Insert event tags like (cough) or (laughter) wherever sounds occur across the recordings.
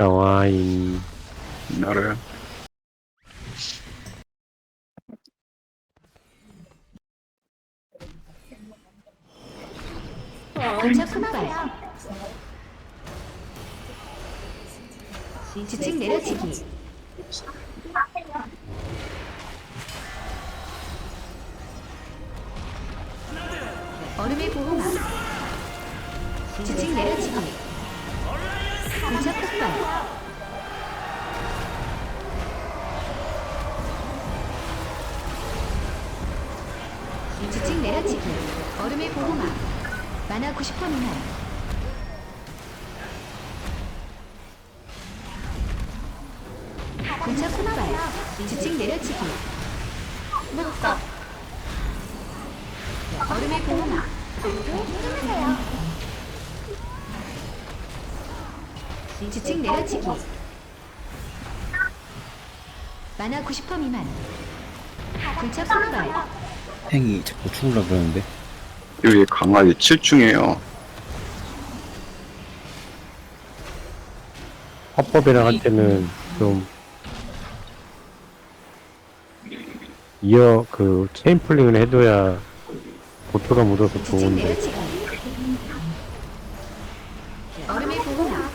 영화인 알아요. 지층 내려치기. 만화 90% 미만. 군차 폭발. 팽이 자꾸 죽으려 그러는데? 여기 강아지 7중이에요. 화법이랑 할 때는 좀 이어 그 체인 풀링을 해둬야 보트가 묻어서 좋은데. 얼음의 보호막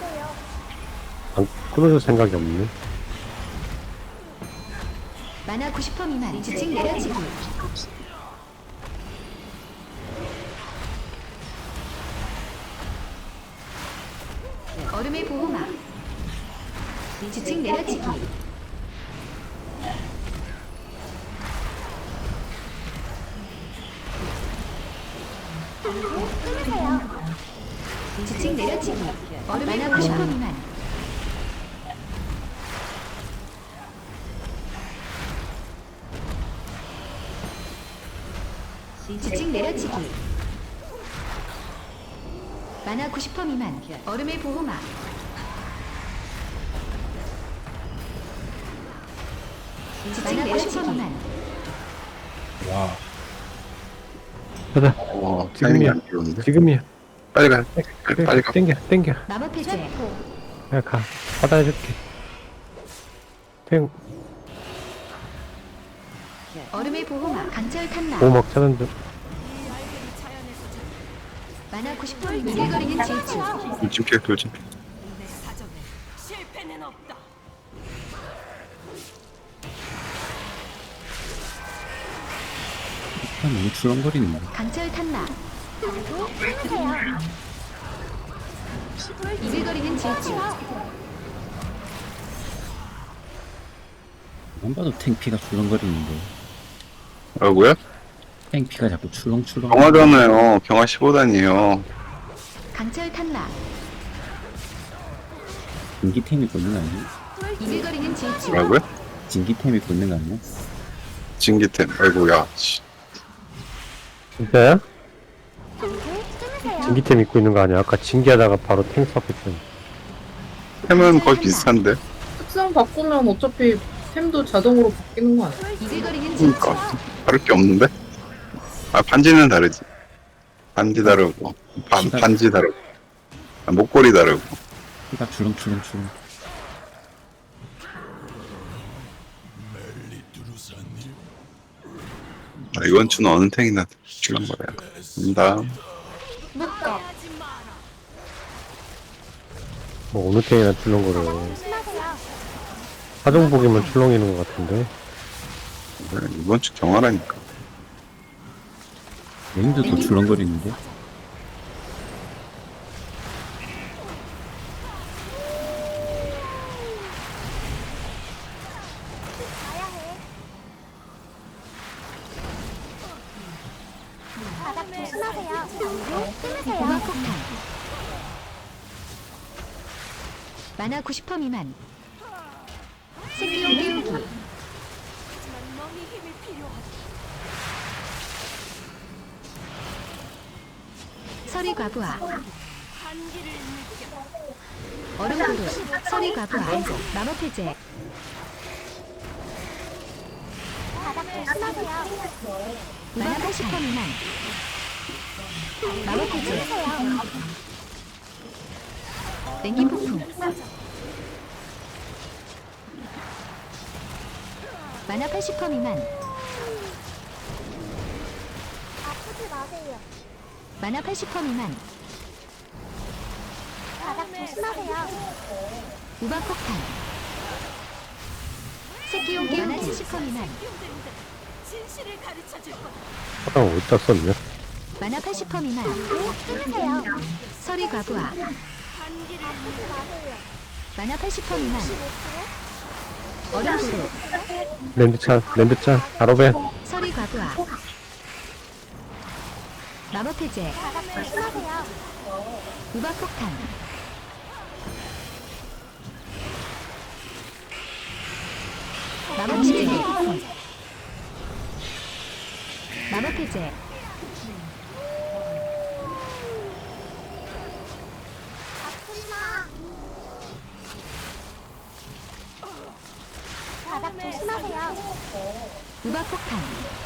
안 끊어줄 생각이 없네. 만화 90% 미만. 지층 내려치기. 얼음의 보호막. 지층 내려치기 힘내세요. 지층 내려치기. 얼음 만화 90% 미만 지층 내려치기. 만화 90% 미만. 얼음의 보호막. 지층 내려치기. 와 가자 와, 타이밍이 지금이야 안 좋은데. 지금이야 빨리 가. 그래, 빨리 가. 땡겨 땡겨 마법 해제. 그냥 가 받아줄게 땡 얼음의 보호막 강철 탄막 보호막 차는 중 만화 90% 미만 이글거리는 질주 돌진캐, 돌진캐. 판 너무 출렁거리는데 강철 탄막 힘내세요. 이글거리는 질주 안 봐도 탱피가 출렁거리는데 뭐라고요? 탱피가 자꾸 출렁출렁 경화잖아요. 경화 15단이에요. 강철 탄막 진기템 입고 있는 거 아니야? 이글거리는 질주 뭐라고요? 진기템 입고 있는 거 아니야? 진기템. 아이고, 야. 씨. 진짜야? 진기템 입고 있는 거 아니야? 아까 진기하다가 바로 탱 수업했잖아 템은 거의 비슷한데. 특성 바꾸면 어차피 템도 자동으로 바뀌는 거 아니야? 그러니까. 다를 게 없는데? 아, 반지는 다르지. 반지 다르고, 반, 반지 다르고, 아, 목걸이 다르고. 피가 출렁출렁출렁 아, 이번 주는 어느 탱이나 출렁거려요. 입니다. 묶어. 뭐 어느 탱이나 출렁거려 조심하세요. 사정 보기만 출렁이는 것 같은데 네, 이번 주 경화라니까. 더 출렁거리는데 10% 미만. 생기용 기. 하지만 몸이 힘이 필요하다. 서리 과부하. 한기를 느껴. 얼음 그릇 서리 과부하. 마법 해제. 바닥에 쓰세요. 마약 80% 미만. 마법 해제. 냉기 폭풍. 만화 80퍼 미만. 아프지 마세요. 만화 80% 미만. 바닥 조심하세요. 우박 폭탄. 새끼용 게임 70% 미만 진실을 가르쳐 줄 거다. 하다 어디다 썼냐? 만화 80% 미만. 끊으세요. 서리 과부하. 만화 80% 미만. 어려워. 랜드차, 랜드차, 바로 배. 서리 과부하. 마법 해제. 우박 폭탄. 마법 해제. 마법 해제. 조심하세요. 우박 폭탄.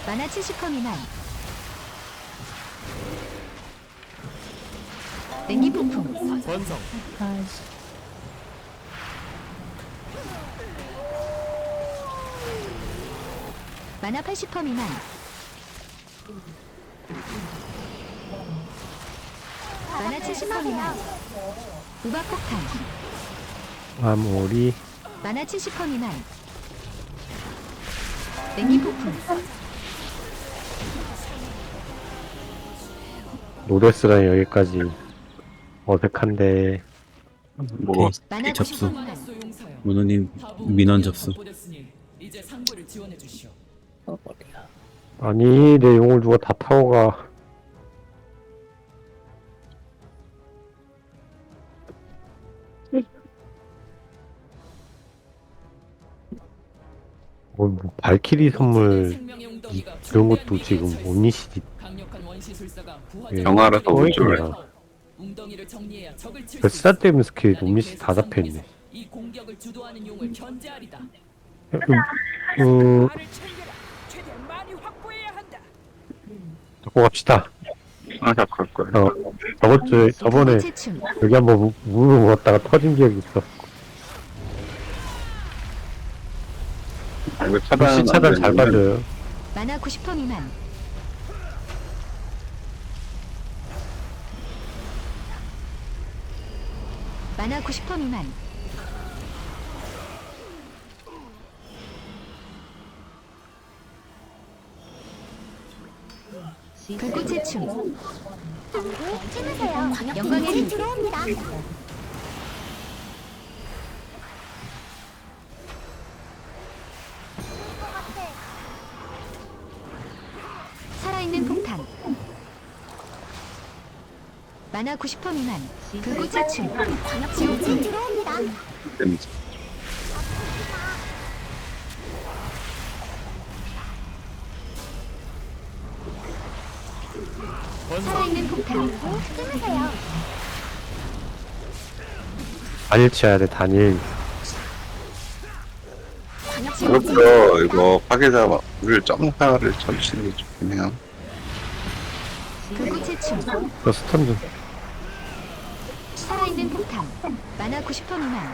만화 70% 미만. 냉기 폭풍. 권성 만화 80% 미만. 만화 70% 미만. 우박 폭탄. 아모리. 만화 70% 미만. 냉기 폭풍. 노데스가 여기까지 어색한데. 뭐 만화 접수. 90% 미만. 문호님 민원 접수. 이제 상부를 지원해 주시오. 아니, 내 용을 누가 다 타고 가. 뭐, 뭐 발키리 선물 웅덩이가 이런 것도 지금 원시술사가 예. 영화라서 또올 줄. 수 쓰다 있어. 때문에 스킬이 나는 온리시 다그 잡혀있네. 이 공격을 주도하는 용을 견제하리다. 음, 음, 말을 챙겨라. 최대한 많이 확보해야 한다. 잡고 갑시다. 아 자꾸 할 거야. 어, 저번 주에, 저번에. 여기 한번 무- 무릎 물었다가 터진 기억이 있어. 이거 차단 역시 차단 잘 빠져요. 만화 90% 미만. 만화 90% 미만. 불꽃의 춤. 끊으세요. 영광의 빛. 들어옵니다. 만화 90% 미만. 불꽃의 춤. 지옥 진 들어옵니다. 데미지. 살아있는 폭탄. 끊으세요. 단일 치야 돼, 단일. 그렇죠. 이거 파괴자를 점사를 쳐주시는 게 좋긴 해요. 불꽃의 춤. 저 스턴 좀. 만화 90% 미만.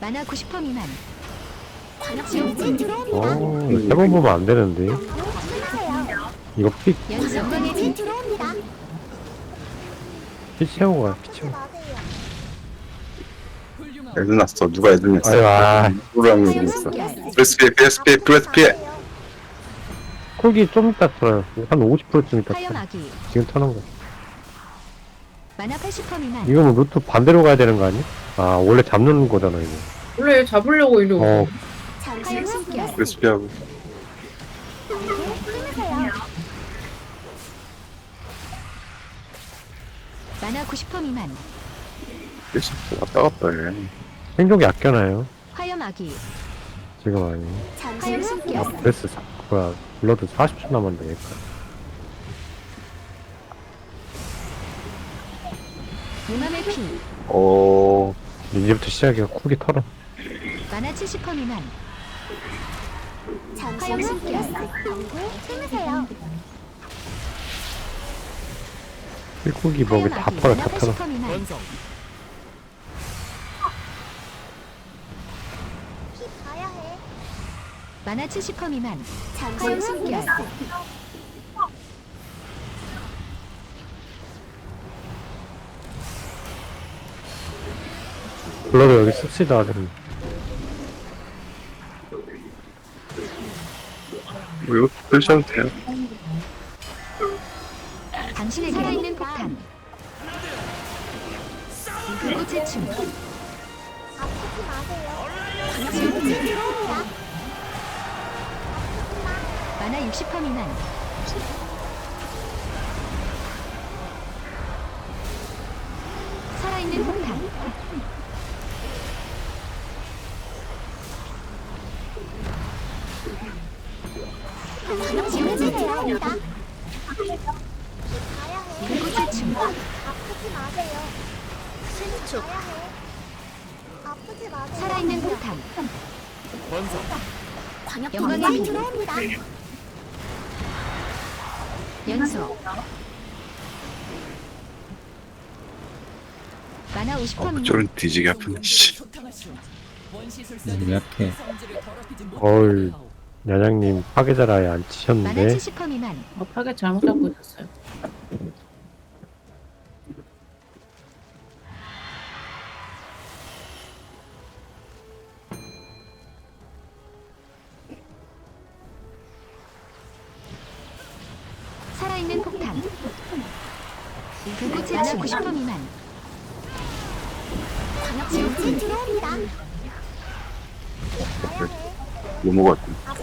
만화 90% 미만. 들어옵니다. 어, 세 번 보면 안 되는데. 이거 피, 연속. 들어옵니다. 피 채우고 가, 피 채우고. 애드 났어. 누가 애드 냈어? 아유, 아. 누구랑 사용 냈어? 숨결. 브레스 피해, 브레스 피해. 콜기 좀 이따 터요. 한 50%쯤 이따. 아기. 지금 터는 거. 만화 80% 미만. 이거 뭐 루트 반대로 가야 되는 거 아니야? 아, 원래 잡는 거잖아, 이거. 원래 잡으려고 이리 오고. 어, 화염 숨결. 피하고. 끊으세요. 만화 90% 미만. 브레스 왔다 갔다 해. 생존기 아껴놔요. 화염 아기. 지금 아니. 화염 아, 숨결. 브레스, 사, 뭐야, 블러드 40초 남았는데, 피. 오, 이제부터 시작이야. 쿨이 털어. 만화 70% 미만. 숨결. 끊으세요. 힐쿨기 먹이 다 만화 다 털어. 80% 미만. 권성 만화 70% 미만. 후 숨결. 블러드 여기 씁시다 좀. 뭐 이거 드셔도 돼요. 미만. 살아있는 폭탄. 광역지옥이 들어옵니다. 불꽃의 춤. 아프지 마세요. 신축. 아프지 마세요. 살아있는 폭탄. 광역 영광의. 들어옵니다. 연소. 만화 50% 어, 미만. 그쪽은 뒤지게 아프네. 씨. 성질을 더럽히지 어이. 야장님 파괴자라에 안 만화 치셨는데 70% 미만. 어, 파괴 잘못 잡고 있었어요.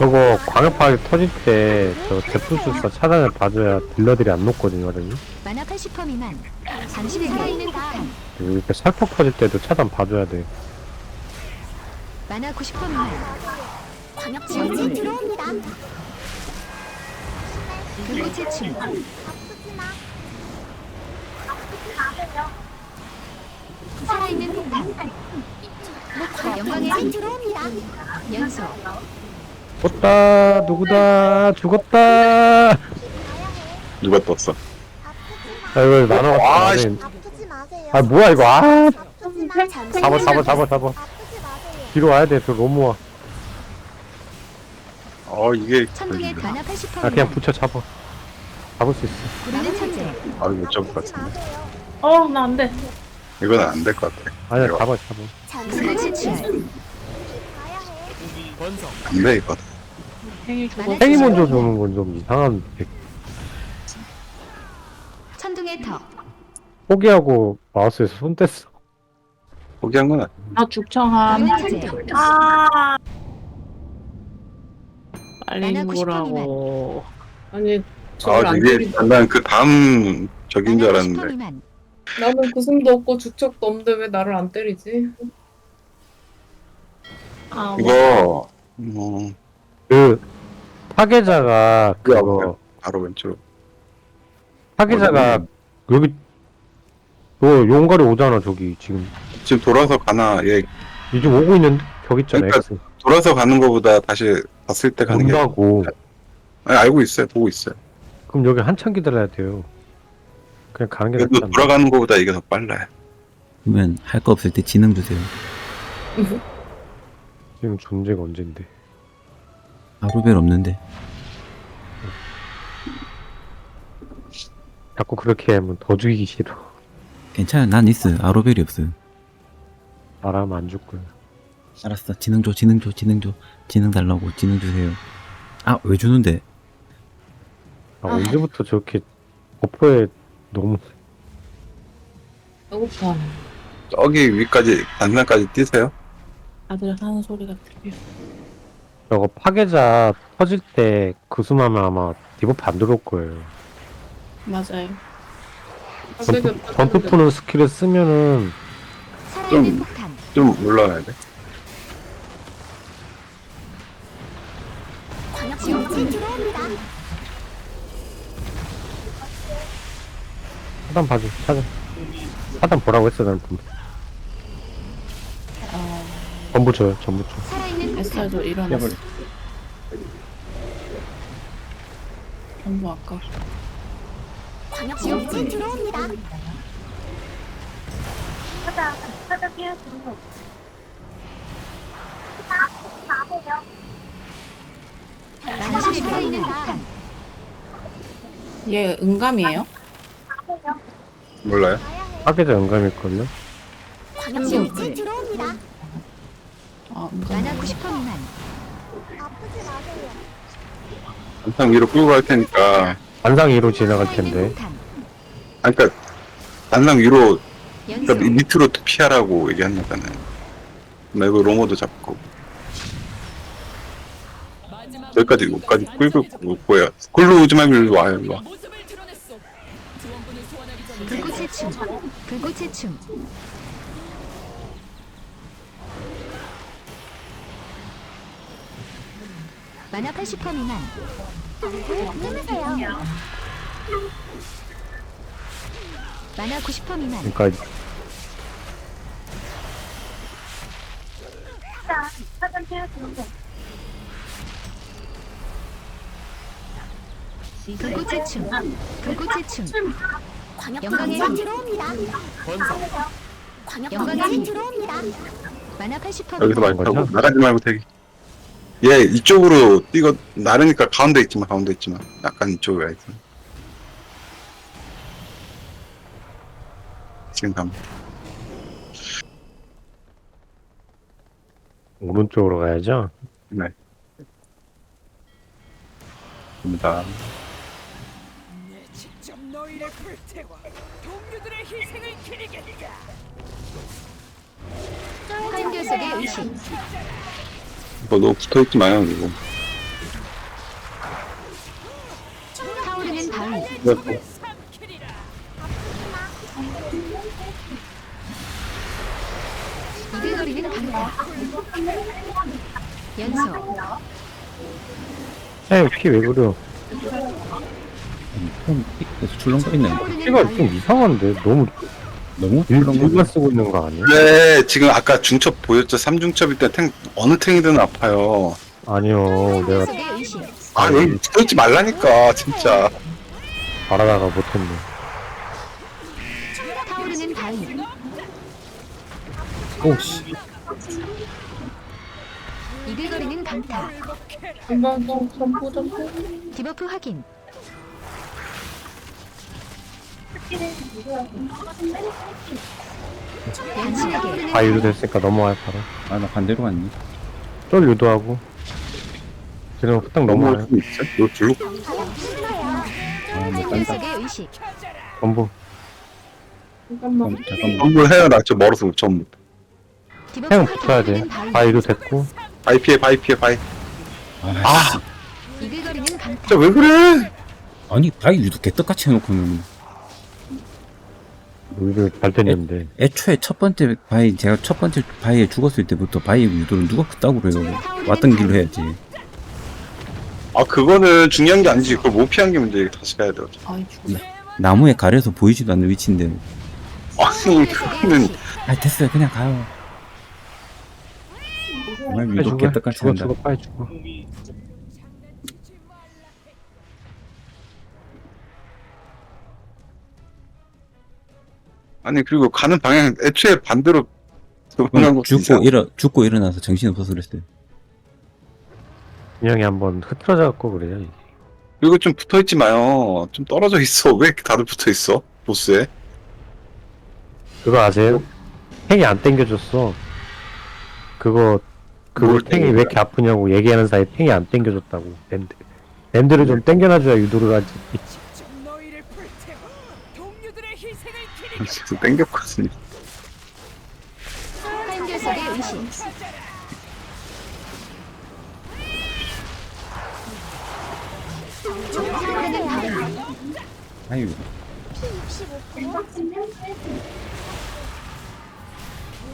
저거 광역파괴 터질 때 저 제풀술사 차단을 봐줘야 딜러들이 안 녹거든요 여러분 만화 80% 미만. 당신의 살아있는 폭탄. 그리고 이렇게 살폭 터질 때도 차단 봐줘야 돼 만화 90% 미만. 광역지옥이 들어옵니다. 불꽃의 춤. 아프지 마. 아프지 마세요. 살아있는 폭탄. 영광의 광역지옥이 빛. 들어옵니다. 연소. 죽었다 누구다 죽었다 누가 떴어? 아 이거 나눠 아, 씨. 아프지 마세요. 아 뭐야 이거 아 아프지 마. 잠시 잡아 잡아 잡아 잡아 아프지 마세요. 뒤로 와야 돼저 로모아 어 이게 천둥의. 만화 80%아 그냥. 붙여 잡아 잡을 수 있어 구름의 천재. 아못 잡을 것 아프지 같은데. 마세요. 어, 나 안 돼. 이건 안 될 것 같아. 아니야 잡아 잡아 잠시 불꽃 돼, 이거. 죽어. 팽이 70% 먼저. 주는 건 좀 이상한 천둥의 터. 포기하고 마우스에서 손 뗐어 포기한 건 아니야. 아, 죽청함. 구름의 천재. 빨리 만화 90% 죽으라고. 아니, 아, 저걸 안 되게, 때린다. 난그 다음 적인 줄 만화 90% 알았는데. 미만. 나는 구슴도 없고 죽척도 없는데 왜 나를 안 때리지? 아, 뭐. 이거, 뭐, 그 파괴자가 그거 바로 왼쪽. 파괴자가 여기 너 용거리 오잖아 저기 지금 지금 돌아서 가나, 얘, 이제 오고 있는 벽 있잖아 그러니까 X. 돌아서 가는 거보다 다시 봤을 때 가는 게. 온다고 아니, 알고 있어요. 보고 있어요. 그럼 여기 한참 기다려야 돼요 그냥 가는 게 낫지 그래도 않나 돌아가는 거보다 이게 더 빨라요. 그러면 할 거 없을 때 지능 주세요. (laughs) 지금 존재가 언젠데 아루벨 없는데. 자꾸 그렇게 하면 더 죽이기 싫어 괜찮아. 난 있어. 아루벨이 없어. 나라면 안 죽고요 알았어. 지능 줘, 지능 줘, 지능 줘. 지능 달라고, 지능 주세요. 아, 왜 주는데? 아, 언제부터 저렇게 버퍼에 너무 배고파. 저기 위까지, 단상까지 뛰세요. 아들 하는 소리가 들려. 저거 파괴자 터질 때 그수마면 아마 디버프 안 들어올 거예요 맞아요. 전투, 전투 푸는 스킬을 쓰면은 좀- 폭탄. 좀 올라가야 돼. 차단 봐줘 차단 차단 보라고 했어 난 전부 어, 전부 줘요 전부 폭탄. 에스타도 일어났어. 전부 아까. 광역지옥이 들어옵니다. 만화 10초 이상 얘 응감이에요? 몰라요? 파괴자 영감일걸요? 광역일지 들어옵니다. 만화 90% 미만 아프지 마세요. 한탕 위로 끌고 갈 테니까. 반상 2로 지나갈 텐데 아, 그니까, 단상 위로, 그러니까 연속 밑으로 피하라고 얘기한 거잖아요. 나 이거 로모도 잡고. 여기까지, 여기까지 끌고 올 거야. 끌로 오지 말고 일로 와요, 일로 와. 불꽃의 춤 불꽃의 춤 만화 80% 미만 끊으세요. 만화 90% 미만 그러니까 불꽃의 춤 불꽃의 춤 영광의 힘. 들어옵니다. 영광의 광역일지 힘. 들어옵니다. 만화 80% 여기서 미만 거죠? 나가지 말고 되게. 얘 이쪽으로 뛰고 나르니까 가운데 있지마 가운데 있지마 약간 이쪽에 와 있어. 지금 가면 오른쪽으로 가야죠? 네. 입니다. 직접 너희를 불태워 동료들의 희생을 기리겠다. 화염교 속의 의식 이거 너무 붙어 있지 마요 이거. 타오르는 바위 삼키리라. 이글거리는 강타 연속 에이 피왜 그려 좀 계속. 타오르는 피가 좀 이상한데 너무 너무 일-. 일만 쓰고 있는 거 아니에요? 네 지금 아까 중첩 보였죠? 3중첩일 때 탱, 어느 탱이든 아파요. 아니요 내가 아 여기 있지 말라니까 진짜. 바라다가 못했네 타오르는 바위 오씨. 이글거리는 강타. 디버프 확인 다 유도됐으니까 넘어와요 바로 아 나 반대로 갔네. 쫄 유도하고 지금 후딱 넘어와요 수 있어? 너 아못 화염교 간다. 속의 의식 전부 잠깐만. 잠-. 전부 해요 나저 멀어서 전부. 디버프 형 확인 붙어야 돼 바위 다 유도됐고 바이 피해 바이 피해 바이. 아, 아 이글거리는 강타 진짜 왜 그래? 아니 바위 유도 개떡같이 해놓고는 우리를 잘 됐는데 애 초에 첫 번째 바위 제가 첫 번째 바위에 죽었을 때부터 바위 유도를 누가 그따구로 해요. 왔던 길로 해야지. 아 그거는 중요한 게 아니지. 그걸 못 피한 게 문제. 다시 가야 돼. 아이 죽. 나무에 가려서 보이지도 않는 위치인데. 아니 그거는 아 됐어요 그냥 가요. 정말 유도 죽어 개떡같이 죽어 한다. 죽어 빨리 죽어 아니 그리고 가는 방향 애초에 반대로 도망간 것도 죽고. 일어 죽고 일어나서 정신 없어서 그랬어요. 그냥이 한번 흐트러져 갖고 그래요 이게. 그리고 좀 붙어 있지 마요. 좀 떨어져 있어. 왜 이렇게 다들 붙어 있어? 보스에? 그거 아세요? 탱이 안 땡겨줬어 그거 그거 뭘 탱이? 왜 이렇게 아프냐고 얘기하는 사이에 탱이 안 땡겨줬다고 랜드 랜드를 좀 땡겨놔줘야 유도를 하지 진짜 땡겼거든요. 아유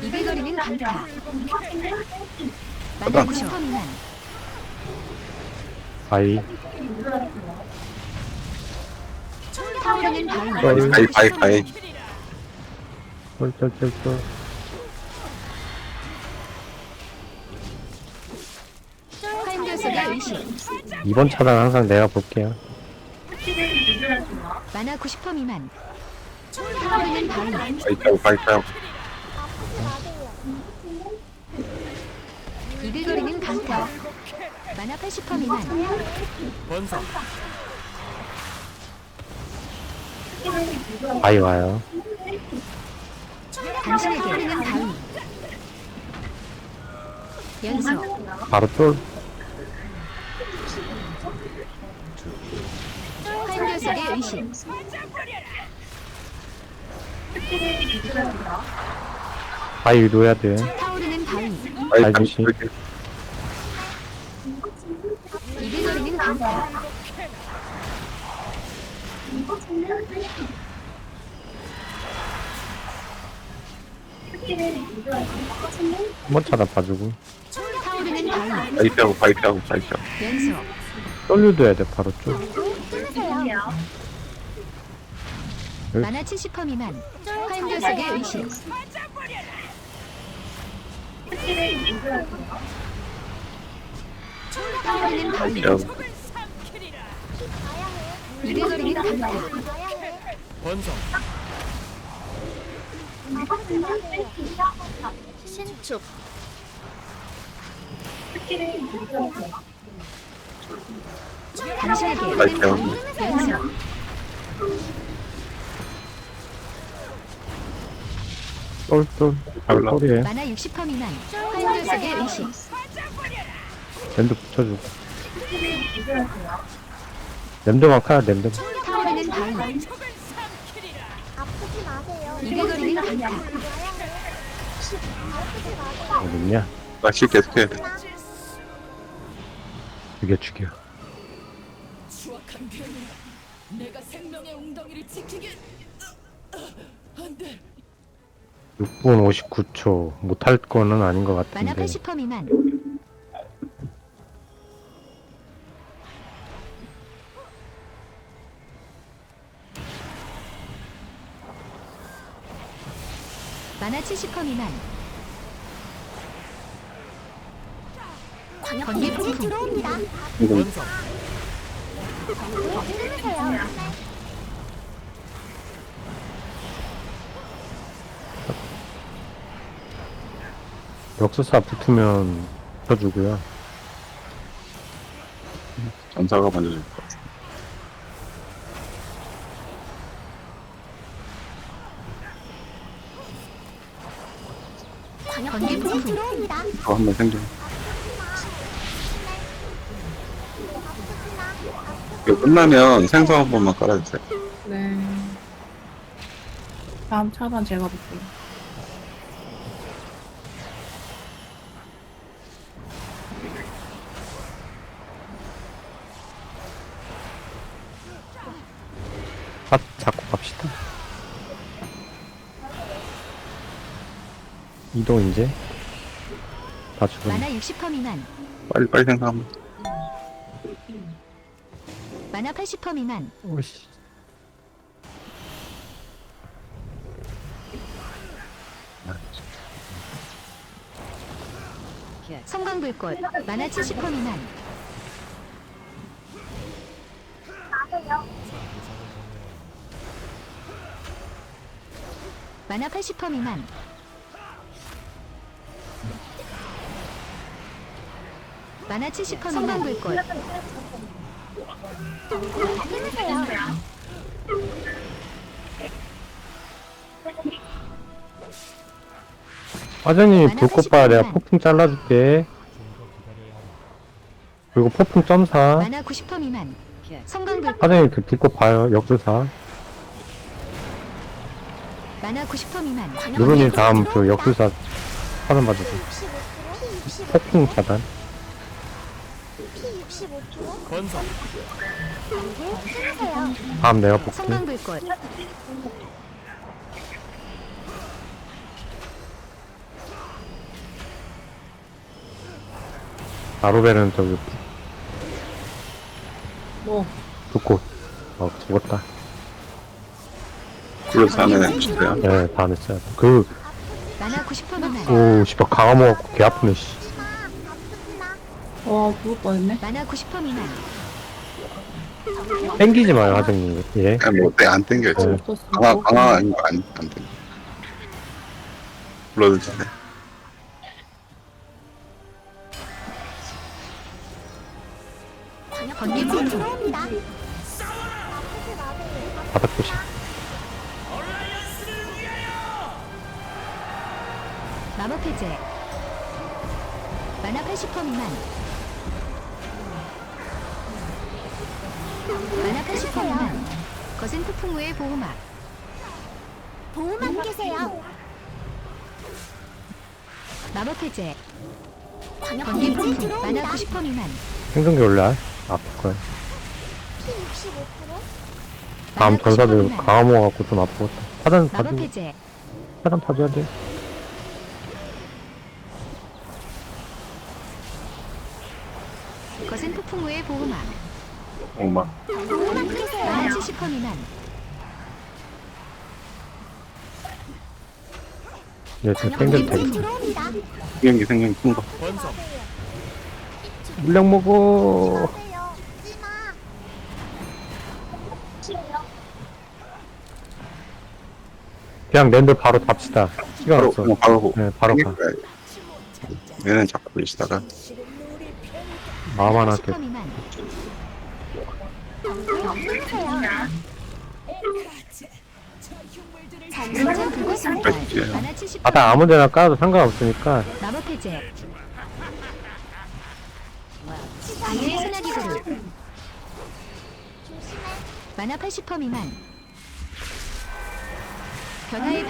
이글거리는 강타 가다. 만화 90% 미만 아이 타오르는 바위 쫄 바이 바이 바이. 의식 이번 차단 항상 내가 볼게요 만화 90% 미만 타오르는 바위 바이 바이 타고. 이글거리는 강타 만화 80% 미만. 번성 바위 와요. 당신에게 흐르는 바위. 연속. 바로 쫄. 화염교석의 의식. 바위 놓아야 돼. 타오르는 바위. 아이. 이렇게 이글거리는 강타. 한번 차다 봐주고. 타오르는 바위. 바이 피하고 바이 피하고 바이 피하고 연속. 쫄류도 해야 돼, 바로 쫄. 만화 70% 미만. 화염교석의 의식. 타오르는 바위. 피하고 이글거리는 강타. 번성 신축. 연속. 쫄, 쫄. 바로 올라. 쫄이에요. 만화 60% 미만. 화염교석의 의식. 램드 붙여주고. 램드만 카야, 램드. 타오르는 바위. 어딨냐? 낚시 계속 해야 돼 죽여, 죽여. 추악한 괴물 내가 생명의 웅덩이를 지키게 안돼 6분 59초. 못할 거는 아닌 것 만화 같은데. 80% 미만. 만화 70% 미만. 번개 광역 폭풍. 들어옵니다. 들으세요. 역수사 붙으면 붙여주고요. 전사가 먼저 줄 것 같아 광역 번개 폭풍. 들어옵니다. 그거 한번 생겨 이거 끝나면 생성 한 번만 깔아주세요 네. 다음 차단 제가 볼게요. 아, 잡고 갑시다. 이동 이제. 다 죽은. 만화 60% 미만. 빨리 빨리 한번 만화 80% 미만. 오씨. 성광불꽃. 만화 70% 미만. 만화 80% 미만. 만화 70% 성광불꽃. 들으세요. 과장님이 만화 불꽃 봐야 내가 80%. 폭풍 잘라줄게. 그리고 폭풍 점사. 만화 90% 미만. 성광불꽃. 과장님 그 불꽃 봐요. 역수사. 만화 90% 미만. 누르님 다음 저 역수사 사선. 65kg, 폭풍 차단. P 65kg. 번성 들으세요. 다음 내가 볼게. 성광불꽃. 아로벨은 저기 뭐, 불꽃. 어, 죽었다. 굴러서 하면 주세요 네, 다 냈어요. 그, 만화 90% 미만. 오, 씨발, 강화 먹었고 개 아프네, 씨. 와, 죽을 뻔했네. 만화 90% 미만. 땡기지 마요, 과장님. 예. 그냥 뭐안 땡겨 있어 네. 없었어. 강화 강화 아닌 거안안 땡겨 번개. 아프지 마세요. 바닥 조심. 마법 해제 만화 80% 미만 만화 80% 미만 거센 폭풍 후의 보호막 보호막 끼세요. 마법 해제 광역 번개 공지 폭풍 만화 들어옵니다. 90% 미만 생존기 올라. 피 65%. 다음 만화 90% 전사들 미만. 강화 모아갖고 좀 아프겠다. 마법 봐주, 해제 차단 봐줘야 돼. 거센 폭풍 후의 보호막 엄마. 보호막 끼세요. 만화 70% 미만 얘 지금 광역 생존 공지 되겠다. 들어옵니다. 생경기 큰 거. 물량 먹어. 그냥 랜드 바로 답시다. 시간 바로 없어. 그냥 바로 네, 바로 가. 얘는 자꾸 있다가 마음 하나 80% 미만 우렁찬 불꽃 숨결 그렇지. 만 바닥 아무 데나 까도 상관없으니까 마법 해제 방해의 소나기 그룹 조심해. 만화 80% 미만 변화의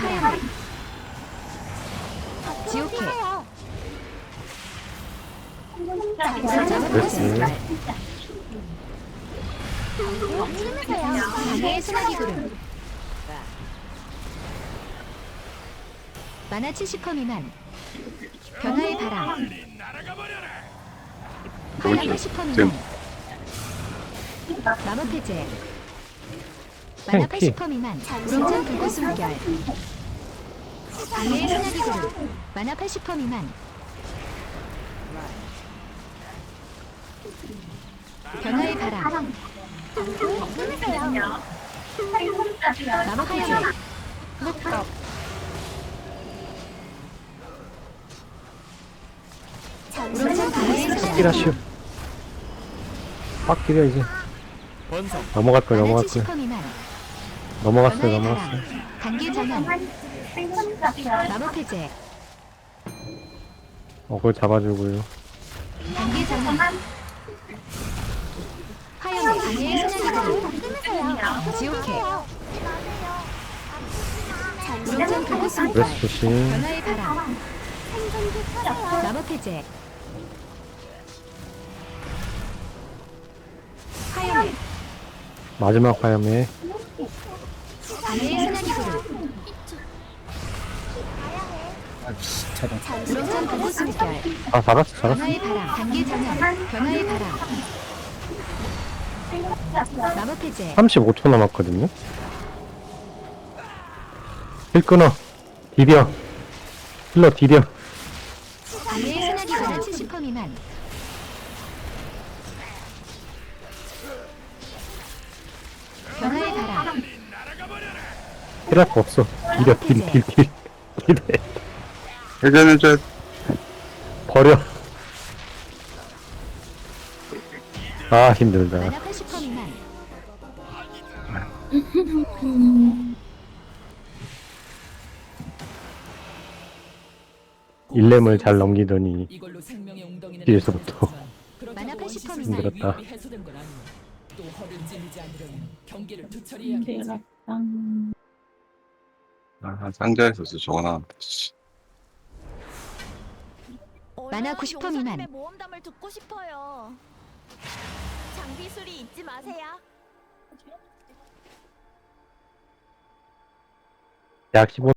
지옥해. 마법 그렇지. 해제 조심하세요. 방해의 소나기 그룹 만화 70% 미만. 변화의 바람. 만화 80% 미만. 마법 해제. 만화 피. 80% 미만. 우렁찬 불꽃 숨결. 방해의 소나기 그룹 만화 80% 미만. 변화의 바람. 마법 해제. 목겁 끼라시오. 빡 끼려 이제. 넘어갈 거야 만화 넘어갈 거야. 70% 미만 넘어갔어요 넘어갔어요. 단계 전환 마법 해제 어 그걸 잡아주고요. 단계 전환 지옥해 조심. 변화의 바람. 마법 해제 화염의 마지막 화염에. 숨결 아 잡았어 잡았어. 변화의 바람 단계 전환 변화의 바람. 마법 해제. 35초 남았거든요. 힐 끊어. 디뎌. 힐러 70% 미만 힐할 거 없어. 디뎌 딜딜 딜. 딜. 예전에 저 버려. 아 힘들다. 만화 80% 미만 일렘을 잘 넘기더니 이걸로 생명의 웅덩이는 뒤에서부터 만화 80% 미만 힘들었다. 위협이 해소된 건 아니야. 또 허를 찔리지 않으려면 경기를 두처리 해야겠지. 내가 땅. 아, 상자에서 저거 나왔다. 씨. 만화 90% 미만. 모험담을 듣고 싶어요. 장비 수리 잊지 마세요. 약 15.